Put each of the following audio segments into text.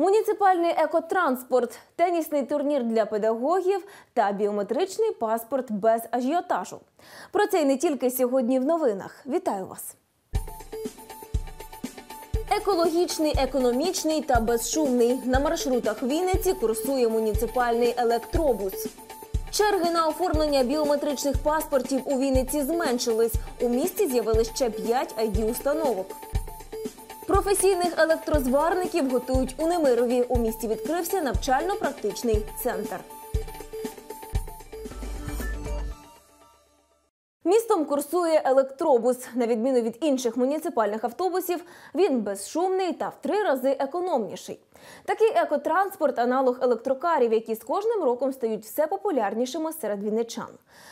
Муніципальний екотранспорт, тенісний турнір для педагогів та біометричний паспорт без ажіотажу. Про це й не тільки сьогодні в новинах. Вітаю вас! Екологічний, економічний та безшумний. На маршрутах Вінниці курсує муніципальний електробус. Черги на оформлення біометричних паспортів у Вінниці зменшились. У місті з'явилось ще 5 id установок. Професійних електрозварників готують у Немирові. У місті відкрився навчально-практичний центр. Містом курсує електробус. На відміну від інших муніципальних автобусів, він безшумний та в три рази економніший. Такий екотранспорт аналог електрокарів, які з кожним роком стають все популярнішими серед вінничан.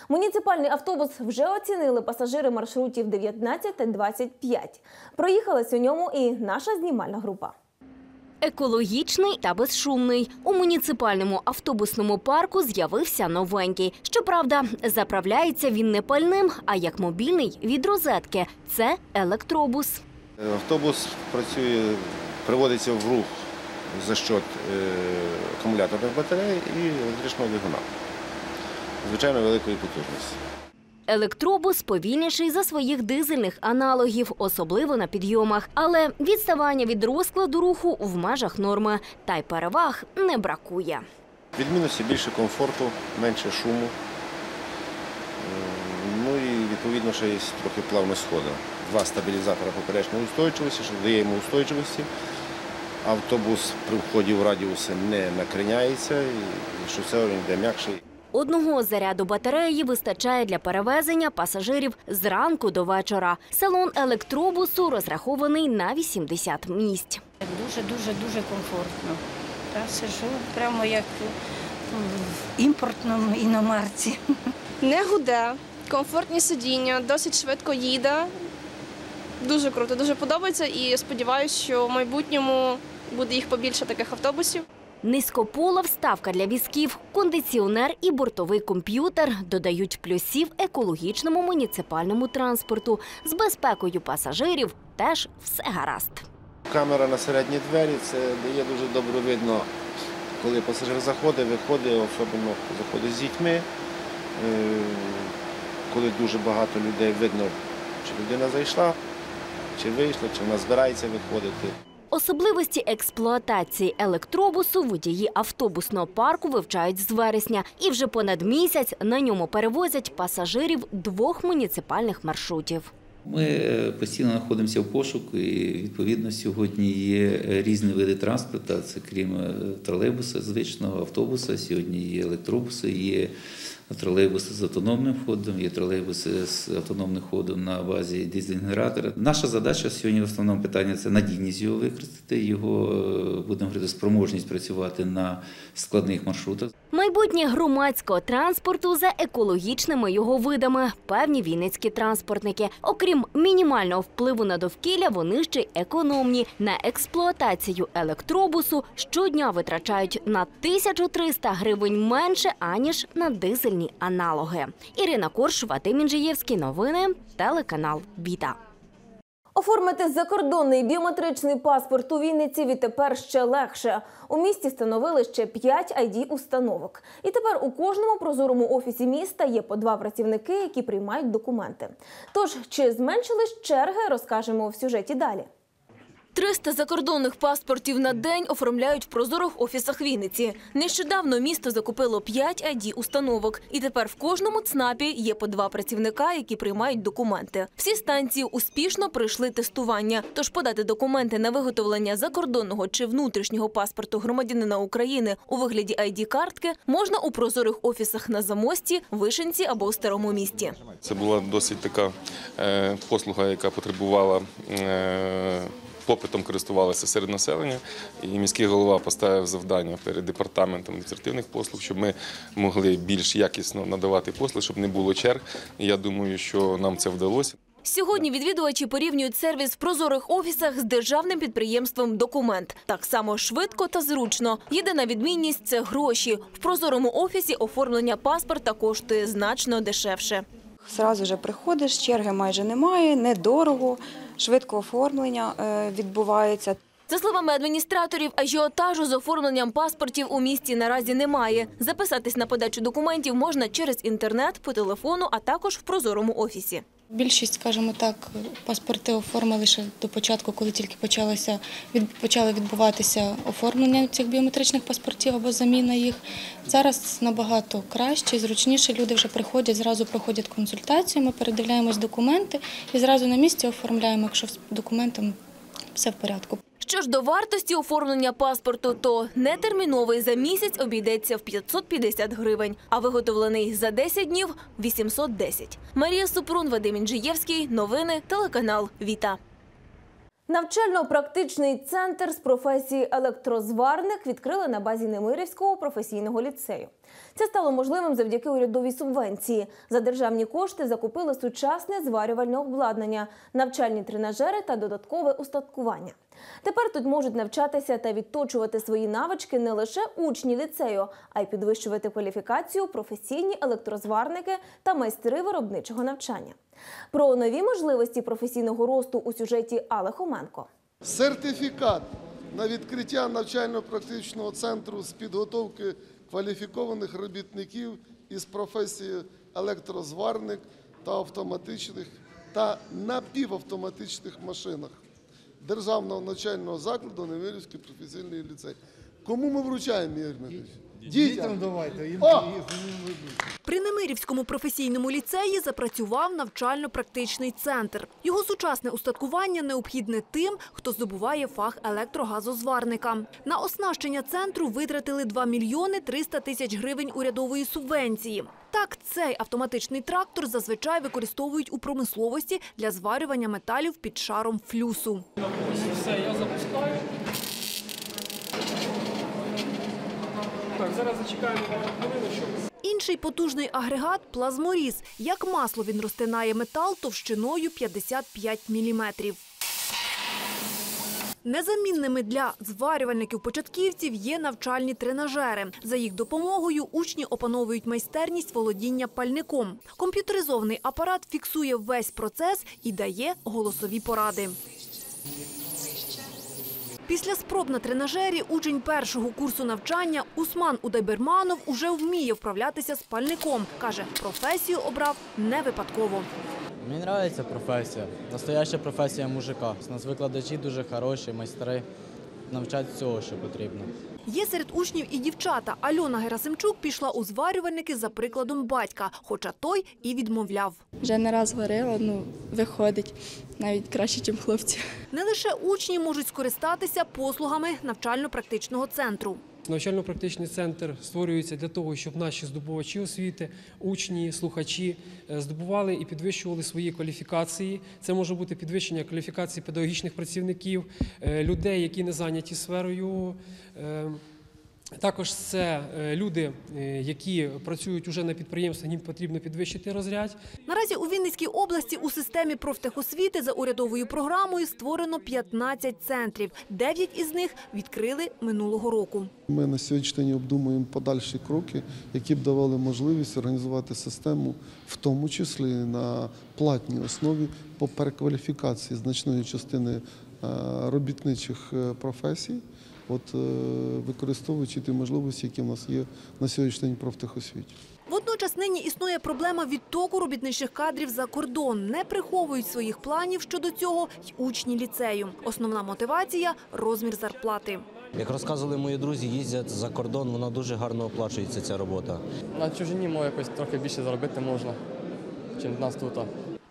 Муніципальний автобус вже оцінили пасажири маршрутів 19 та 25. Проїхалась у ньому і наша знімальна група. Екологічний та безшумний. У муніципальному автобусному парку з'явився новенький. Щоправда, заправляється він не пальним, а як мобільний від розетки. Це електробус. Автобус працює, приводиться в рух за счет е, акумуляторних батарей і електричного двигуна. Звичайно, великої потужності. Електробус повільніший за своїх дизельних аналогів, особливо на підйомах. Але відставання від розкладу руху в межах норми. Та й переваг не бракує. Від мінусів більше комфорту, менше шуму. Ну і відповідно ще є трохи плавність ходу. Два стабілізатора поперечної устойчивості, що дає йому устойчивості. Автобус при вході в радіуси не накриняється, і шосе він йде м'якший. Одного заряду батареї вистачає для перевезення пасажирів зранку до вечора. Салон електробусу розрахований на 80 місць. Дуже, дуже, дуже комфортно. Та сижу прямо як в імпортному іномарці. Не гуде, комфортні сидіння, досить швидко їде. Дуже круто, дуже подобається і сподіваюся, що в майбутньому буде їх побільше таких автобусів. Низькопола вставка для візків, кондиціонер і бортовий комп'ютер додають плюсів екологічному муніципальному транспорту. З безпекою пасажирів теж все гаразд. Камера на середні двері це дає дуже добре видно, коли пасажир заходить, виходить, особливо заходить з дітьми. Е, Коли дуже багато людей видно, чи людина зайшла, чи вийшла, чи вона збирається виходити. Особливості експлуатації електробусу водії автобусного парку вивчають з вересня, і вже понад місяць на ньому перевозять пасажирів двох муніципальних маршрутів. Ми е, постійно знаходимося в пошуку, і відповідно сьогодні є різні види транспорту. Це крім е, тролейбуса, звичного автобуса. Сьогодні є електробуси, є тролейбуси з автономним ходом, є тролейбуси з автономним ходом на базі дизель-генератора. Наша задача сьогодні в основному питання це надійність його використати. Його е, будемо говорити спроможність працювати на складних маршрутах. Майбутнє громадського транспорту за екологічними його видами певні вінницькі транспортники. Окрім мінімального впливу на довкілля, вони ще й економні. На експлуатацію електробусу щодня витрачають на 1300 гривень менше аніж на дизельні аналоги. Ірина Коршова, Тим Інжиєвський. Новини. Телеканал Віта. Оформити закордонний біометричний паспорт у Вінниці відтепер ще легше. У місті встановили ще 5 id установок. І тепер у кожному прозорому офісі міста є по два працівники, які приймають документи. Тож, чи зменшились черги, розкажемо в сюжеті далі. 300 закордонних паспортів на день оформляють в прозорих офісах Вінниці. Нещодавно місто закупило 5 id установок, і тепер в кожному ЦНАПі є по два працівника, які приймають документи. Всі станції успішно пройшли тестування. Тож подати документи на виготовлення закордонного чи внутрішнього паспорту громадянина України у вигляді id картки можна у прозорих офісах на замості, вишенці або у старому місті. Це була досить така е, послуга, яка потребувала. Попитом користувалися серед населення, і міський голова поставив завдання перед департаментом адміністративних послуг, щоб ми могли більш якісно надавати послуги, щоб не було черг. І я думаю, що нам це вдалося. Сьогодні відвідувачі порівнюють сервіс в прозорих офісах з державним підприємством «Документ». Так само швидко та зручно. Єдина відмінність – це гроші. В прозорому офісі оформлення паспорта коштує значно дешевше. Зразу вже приходиш, черги майже немає, недорого, швидко оформлення е, відбувається. За словами адміністраторів, ажіотажу з оформленням паспортів у місті наразі немає. Записатись на подачу документів можна через інтернет, по телефону, а також в прозорому офісі. Більшість, скажімо так, паспорти оформили ще до початку, коли тільки почалося від почали відбуватися оформлення цих біометричних паспортів або заміна їх. Зараз набагато краще зручніше. Люди вже приходять, зразу проходять консультацію. Ми передивляємось документи і зразу на місці оформляємо, якщо з документом все в порядку. Що ж до вартості оформлення паспорту, то нетерміновий за місяць обійдеться в 550 гривень, а виготовлений за 10 днів – 810. Марія Супрун, Вадим Інжиєвський. Новини, телеканал Віта. Навчально-практичний центр з професії електрозварник відкрили на базі Немирівського професійного ліцею. Це стало можливим завдяки урядовій субвенції. За державні кошти закупили сучасне зварювальне обладнання, навчальні тренажери та додаткове устаткування. Тепер тут можуть навчатися та відточувати свої навички не лише учні ліцею, а й підвищувати кваліфікацію професійні електрозварники та майстри виробничого навчання. Про нові можливості професійного росту у сюжеті Алли Хоменко. Сертифікат на відкриття навчально-практичного центру з підготовки кваліфікованих робітників із професії електрозварник та автоматичних та напівавтоматичних машинах Державного навчального закладу Немирівський професійний ліцей. Кому ми вручаємо, Ігор? Дітям давайте. Їм, О! Немирівському професійному ліцеї запрацював навчально-практичний центр. Його сучасне устаткування необхідне тим, хто здобуває фах електрогазозварника. На оснащення центру витратили 2 мільйони 300 тисяч гривень урядової субвенції. Так, цей автоматичний трактор зазвичай використовують у промисловості для зварювання металів під шаром флюсу. Все, я запускаю. Так, зараз зачекаємо хвилину, щоб Інший потужний агрегат – плазморіз. Як масло він розтинає метал товщиною 55 міліметрів. Незамінними для зварювальників-початківців є навчальні тренажери. За їх допомогою учні опановують майстерність володіння пальником. Комп'ютеризований апарат фіксує весь процес і дає голосові поради. Після спроб на тренажері учень першого курсу навчання Усман Удайберманов уже вміє вправлятися з пальником. Каже, професію обрав не випадково. Мені подобається професія. Настояща професія мужика. У нас викладачі дуже хороші, майстри. Навчать всього, що потрібно. Є серед учнів і дівчата. Альона Герасимчук пішла у зварювальники за прикладом батька, хоча той і відмовляв. Вже не раз говорила, ну виходить навіть краще, ніж хлопці. Не лише учні можуть скористатися послугами навчально-практичного центру. Навчально-практичний центр створюється для того, щоб наші здобувачі освіти, учні, слухачі е, здобували і підвищували свої кваліфікації. Це може бути підвищення кваліфікації педагогічних працівників, е, людей, які не зайняті сферою. Також це е, люди, е, які працюють уже на підприємствах, їм потрібно підвищити розряд. Наразі у Вінницькій області у системі профтехосвіти за урядовою програмою створено 15 центрів. Дев'ять із них відкрили минулого року. Ми на сьогоднішній день обдумуємо подальші кроки, які б давали можливість організувати систему, в тому числі на платній основі по перекваліфікації значної частини е, робітничих професій, от е, використовуючи ті можливості, які в нас є на сьогоднішній день профтехосвіті. Водночас нині існує проблема відтоку робітничих кадрів за кордон. Не приховують своїх планів щодо цього й учні ліцею. Основна мотивація – розмір зарплати. Як розказували мої друзі, їздять за кордон, вона дуже гарно оплачується ця робота. На чужині мов якось трохи більше заробити можна, ніж в нас тут.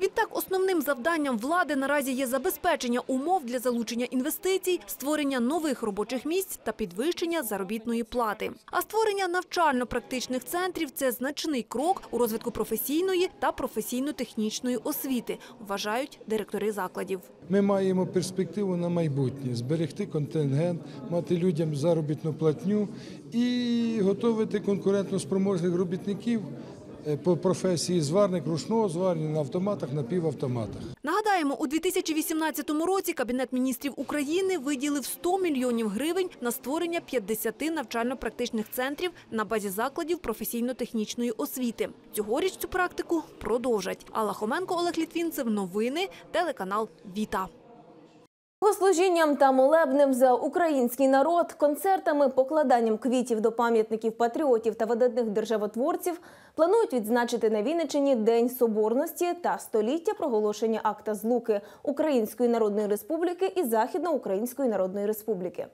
Відтак, основним завданням влади наразі є забезпечення умов для залучення інвестицій, створення нових робочих місць та підвищення заробітної плати. А створення навчально-практичних центрів це значний крок у розвитку професійної та професійно-технічної освіти, вважають директори закладів. Ми маємо перспективу на майбутнє зберегти контингент, мати людям заробітну платню і готувати конкурентно-спроможних робітників е, по професії зварник ручного зварення на автоматах, на півавтоматах. Нагадаємо, у 2018 році Кабінет міністрів України виділив 100 мільйонів гривень на створення 50 навчально-практичних центрів на базі закладів професійно-технічної освіти. Цьогоріч цю практику продовжать. Алла Хоменко, Олег Літвінцев. Новини. Телеканал Віта. Богослужінням та молебнем за український народ, концертами, покладанням квітів до пам'ятників патріотів та видатних державотворців планують відзначити на Вінниччині День Соборності та століття проголошення акта злуки Української Народної Республіки і Західноукраїнської Народної Республіки.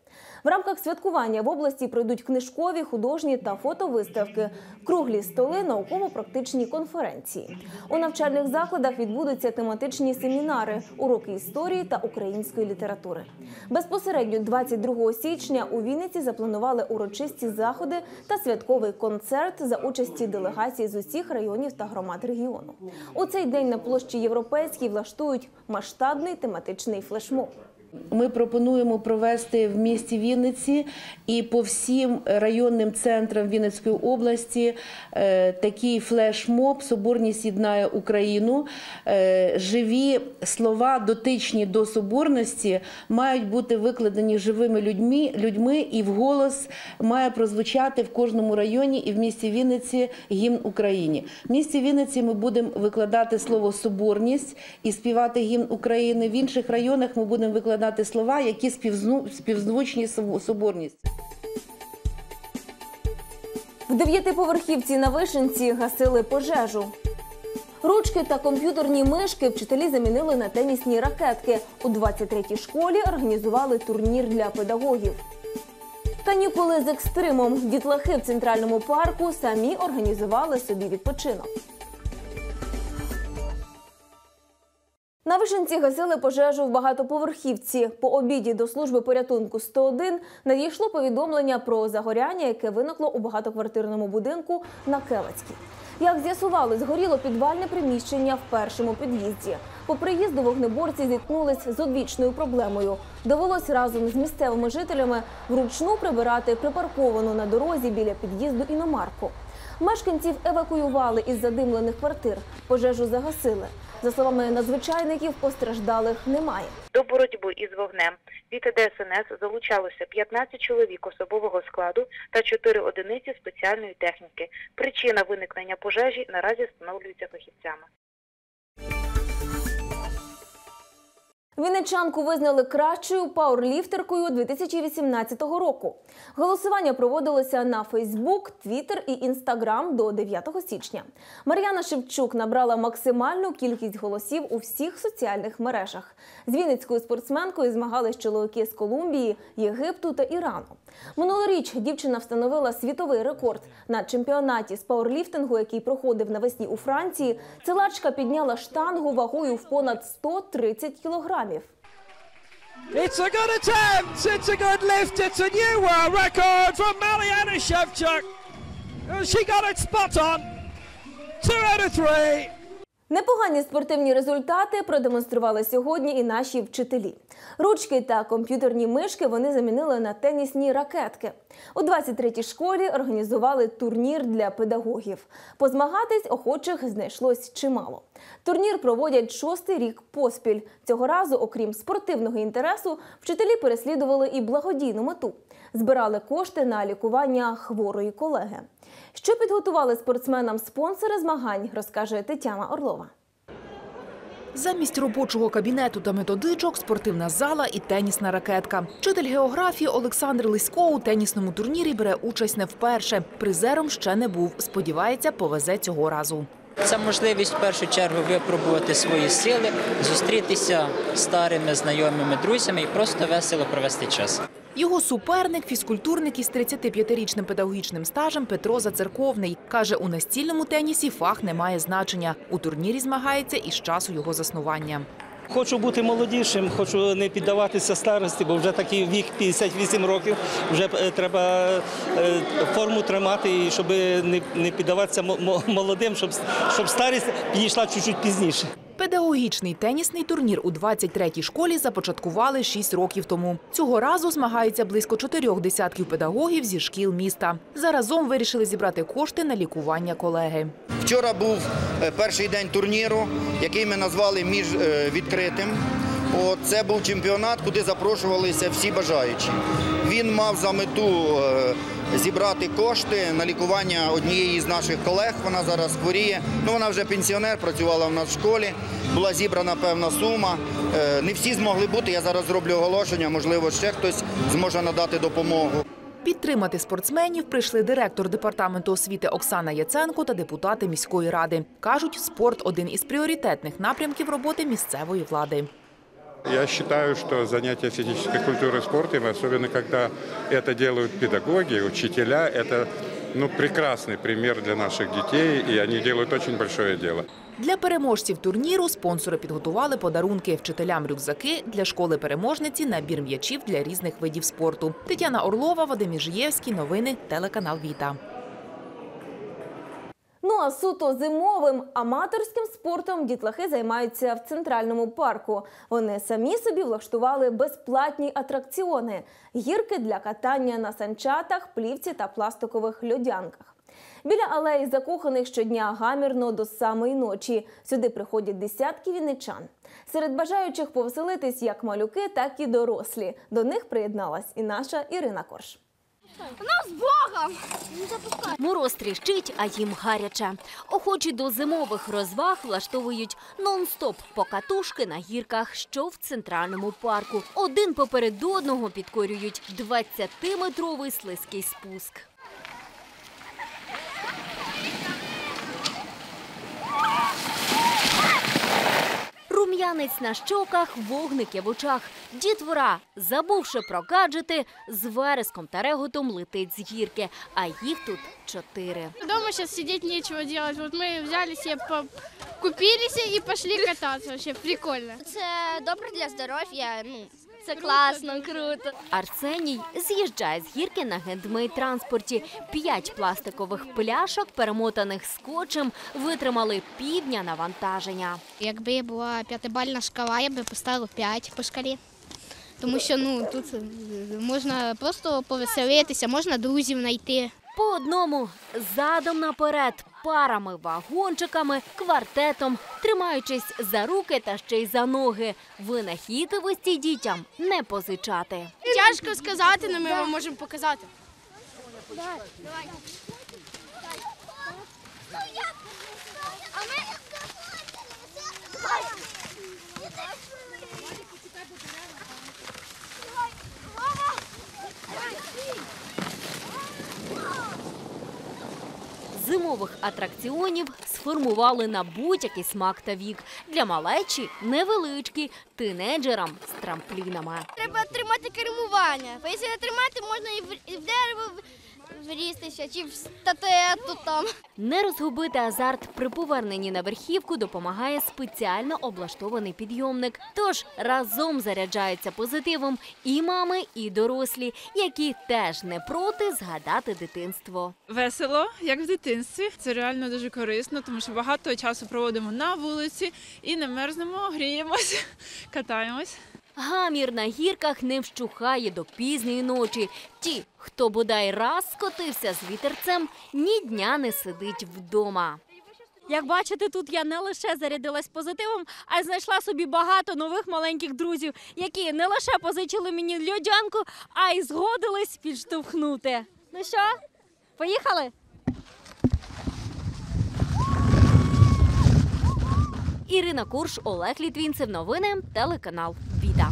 В рамках святкування в області пройдуть книжкові, художні та фотовиставки, круглі столи, науково-практичні конференції. У навчальних закладах відбудуться тематичні семінари, уроки історії та української літератури. Безпосередньо 22 січня у Вінниці запланували урочисті заходи та святковий концерт за участі делегацій з усіх районів та громад регіону. У цей день на площі Європейській влаштують масштабний тематичний флешмоб. Ми пропонуємо провести в місті Вінниці і по всім районним центрам Вінницької області е, такий флешмоб Соборність єднає Україну. Е, Живі слова, дотичні до соборності, мають бути викладені живими людьми, людьми і вголос має прозвучати в кожному районі і в місті Вінниці гімн Україні. В місті Вінниці ми будемо викладати слово соборність і співати гімн України. В інших районах ми будемо викладати слова, які співзвучні з соборність. В дев'ятиповерхівці на Вишенці гасили пожежу. Ручки та комп'ютерні мишки вчителі замінили на тенісні ракетки. У 23-й школі організували турнір для педагогів. Канікули з екстримом. Дітлахи в центральному парку самі організували собі відпочинок. На Вишенці гасили пожежу в багатоповерхівці. По обіді до служби порятунку 101 надійшло повідомлення про загоряння, яке виникло у багатоквартирному будинку на Келецькій. Як з'ясували, згоріло підвальне приміщення в першому під'їзді. По приїзду вогнеборці зіткнулись з одвічною проблемою. Довелось разом з місцевими жителями вручну прибирати припарковану на дорозі біля під'їзду іномарку. Мешканців евакуювали із задимлених квартир. Пожежу загасили. За словами надзвичайників, постраждалих немає. До боротьби із вогнем від ДСНС залучалося 15 чоловік особового складу та 4 одиниці спеціальної техніки. Причина виникнення пожежі наразі встановлюється фахівцями. Вінничанку визнали кращою пауерліфтеркою 2018 року. Голосування проводилося на Фейсбук, Твіттер і Інстаграм до 9 січня. Мар'яна Шевчук набрала максимальну кількість голосів у всіх соціальних мережах. З вінницькою спортсменкою змагались чоловіки з Колумбії, Єгипту та Ірану. Минулоріч дівчина встановила світовий рекорд на чемпіонаті з пауерліфтингу, який проходив навесні у Франції. Цилачка підняла штангу вагою в понад 130 кілограмів. It's a good attempt. It's a good lift. It's a new world record from Mariana Shevchuk. She got it spot on. Two out of three. Непогані спортивні результати продемонстрували сьогодні і наші вчителі. Ручки та комп'ютерні мишки вони замінили на тенісні ракетки. У 23-й школі організували турнір для педагогів. Позмагатись охочих знайшлось чимало. Турнір проводять шостий рік поспіль. Цього разу, окрім спортивного інтересу, вчителі переслідували і благодійну мету збирали кошти на лікування хворої колеги. Що підготували спортсменам спонсори змагань, розкаже Тетяна Орлова. Замість робочого кабінету та методичок спортивна зала і тенісна ракетка. Вчитель географії Олександр Лисько у тенісному турнірі бере участь не вперше. Призером ще не був. Сподівається, повезе цього разу. Це можливість в першу чергу випробувати свої сили, зустрітися з старими знайомими друзями і просто весело провести час. Його суперник – фізкультурник із 35-річним педагогічним стажем Петро Зацерковний. Каже, у настільному тенісі фах не має значення. У турнірі змагається із часу його заснування. Хочу бути молодішим, хочу не піддаватися старості, бо вже такий вік 58 років. Вже е, треба е, форму тримати, і щоб не, піддаватися мо- мо- молодим, щоб старість підійшла чуть-чуть пізніше. Педагогічний тенісний турнір у 23-й школі започаткували 6 років тому. Цього разу змагаються близько чотирьох десятків педагогів зі шкіл міста. Заразом вирішили зібрати кошти на лікування колеги. Вчора був е, перший день турніру, який ми назвали між е, відкритим. Це був чемпіонат, куди запрошувалися всі бажаючі. Він мав за мету е, зібрати кошти на лікування однієї з наших колег. Вона зараз хворіє. Ну вона вже пенсіонер, працювала в нас в школі. Була зібрана певна сума. Е, Не всі змогли бути. Я зараз зроблю оголошення. Можливо, ще хтось зможе надати допомогу. Підтримати спортсменів прийшли директор департаменту освіти Оксана Яценко та депутати міської ради. Кажуть, спорт один із пріоритетних напрямків роботи місцевої влади. Я считаю, что занятия физической культурой и спортом, особенно когда это делают педагоги, учителя, это ну, прекрасный пример для наших детей, и они делают очень большое дело. Для переможців турніру спонсори підготували подарунки вчителям рюкзаки для школи переможниці, набір м'ячів для різних видів спорту. Тетяна Орлова, Вадим Іжиєвський. Новини телеканал Віта. Ну а суто зимовим аматорським спортом дітлахи займаються в центральному парку. Вони самі собі влаштували безплатні атракціони, гірки для катання на санчатах, плівці та пластикових льодянках. Біля алеї закоханих щодня гамірно до самої ночі. Сюди приходять десятки вінничан. Серед бажаючих повеселитись як малюки, так і дорослі. До них приєдналась і наша Ірина Корж. З Богом! Мороз тріщить, а їм гаряче. Охочі до зимових розваг влаштовують нон-стоп покатушки на гірках, що в центральному парку. Один поперед одного підкорюють 20-метровий слизький спуск. Рум'янець на щоках, вогники в очах. Дітвора, забувши про гаджети, з вереском та реготом летить з гірки, а їх тут чотири. Дома зараз сидіти нічого робити. От ми взялися, купилися по- пішли кататися. Вообще прикольно. Це добре для здоров'я. Ну це класно, круто. Арсеній з'їжджає з гірки на гендмейд-транспорті. П'ять пластикових пляшок, перемотаних скотчем, витримали півдня навантаження. Якби була п'ятибальна шкала, я би поставила 5 по шкалі. Тому що ну тут е, можна просто повеселитися, можна друзів знайти. По одному задом наперед, парами, вагончиками, квартетом, тримаючись за руки та ще й за ноги. Винахідливості дітям не позичати. Тяжко сказати, але ми вам можемо показати. Зимових атракціонів сформували на будь-який смак та вік. Для малечі невеличкі, тинеджерам з трамплінами. Треба тримати кермування. Якщо не тримати, можна і в, дерево врістися, чи в статуету там. Не розгубити азарт при поверненні на верхівку допомагає спеціально облаштований підйомник. Тож разом заряджаються позитивом і мами, і дорослі, які теж не проти згадати дитинство. Весело, як в дитинстві. Це реально дуже корисно, тому що багато часу проводимо на вулиці і не мерзнемо, гріємось, катаємось. Гамір на гірках не вщухає до пізньої ночі. Ті, хто бодай раз скотився з вітерцем, ні дня не сидить вдома. Як бачите, тут я не лише зарядилась позитивом, а й знайшла собі багато нових маленьких друзів, які не лише позичили мені льодянку, а й згодились підштовхнути. Ну що, поїхали? Ірина Курш, Олег Літвінцев. Новини телеканал Віта.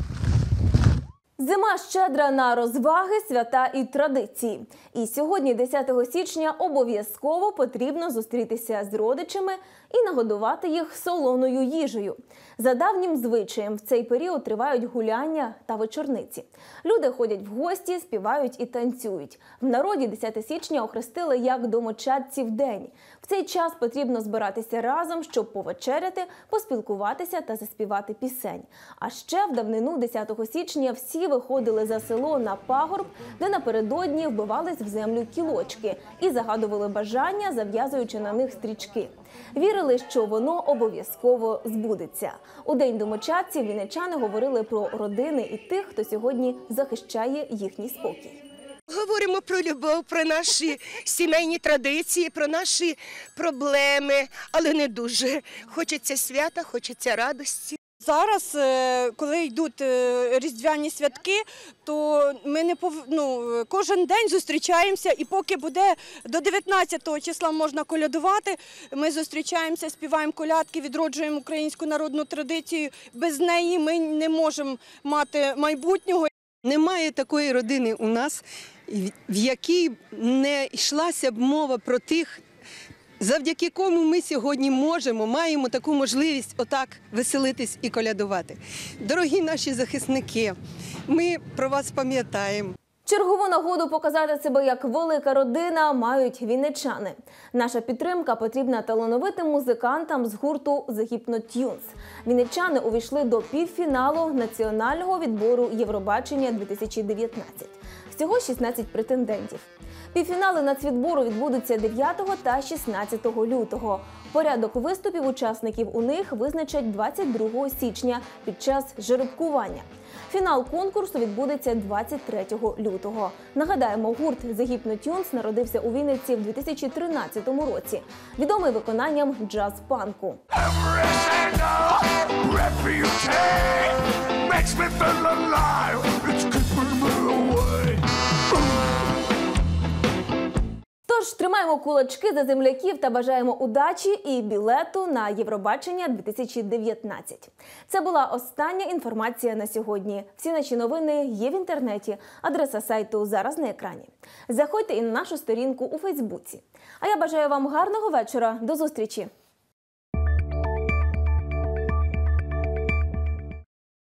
Зима щедра на розваги, свята і традиції. І сьогодні, 10 січня, обов'язково потрібно зустрітися з родичами і нагодувати їх солоною їжею. За давнім звичаєм в цей період тривають гуляння та вечорниці. Люди ходять в гості, співають і танцюють. В народі 10 січня охрестили як домочадців день. В цей час потрібно збиратися разом, щоб повечеряти, поспілкуватися та заспівати пісень. А ще в давнину 10 січня всі виходили за село на пагорб, де напередодні вбивались в землю кілочки і загадували бажання, зав'язуючи на них стрічки. Вірили, що воно обов'язково збудеться. У день домочадців вінничани говорили про родини і тих, хто сьогодні захищає їхній спокій. Говоримо про любов, про наші сімейні традиції, про наші проблеми, але не дуже. Хочеться свята, хочеться радості. Зараз, е, коли йдуть е, різдвяні святки, то ми не пов... ну, кожен день зустрічаємося, і поки буде до 19 числа можна колядувати, ми зустрічаємося, співаємо колядки, відроджуємо українську народну традицію. Без неї ми не можемо мати майбутнього. Немає такої родини у нас, в якій не йшлася б мова про тих, завдяки кому ми сьогодні можемо, маємо таку можливість отак веселитись і колядувати. Дорогі наші захисники, ми про вас пам'ятаємо. Чергову нагоду показати себе як велика родина мають вінничани. Наша підтримка потрібна талановитим музикантам з гурту The Hypnotunes. Вінничани увійшли до півфіналу національного відбору Євробачення 2019. Всього 16 претендентів. Півфінали нацвідбору відбудуться 9 та 16 лютого. Порядок виступів учасників у них визначать 22 січня під час жеребкування. Фінал конкурсу відбудеться 23 лютого. Нагадаємо, гурт The Hypnotunes народився у Вінниці в 2013 році, відомий виконанням джаз-панку. makes me feel alive. It's Тож тримаємо кулачки за земляків та бажаємо удачі і білету на Євробачення 2019. Це була остання інформація на сьогодні. Всі наші новини є в інтернеті. Адреса сайту зараз на екрані. Заходьте і на нашу сторінку у Фейсбуці. А я бажаю вам гарного вечора. До зустрічі!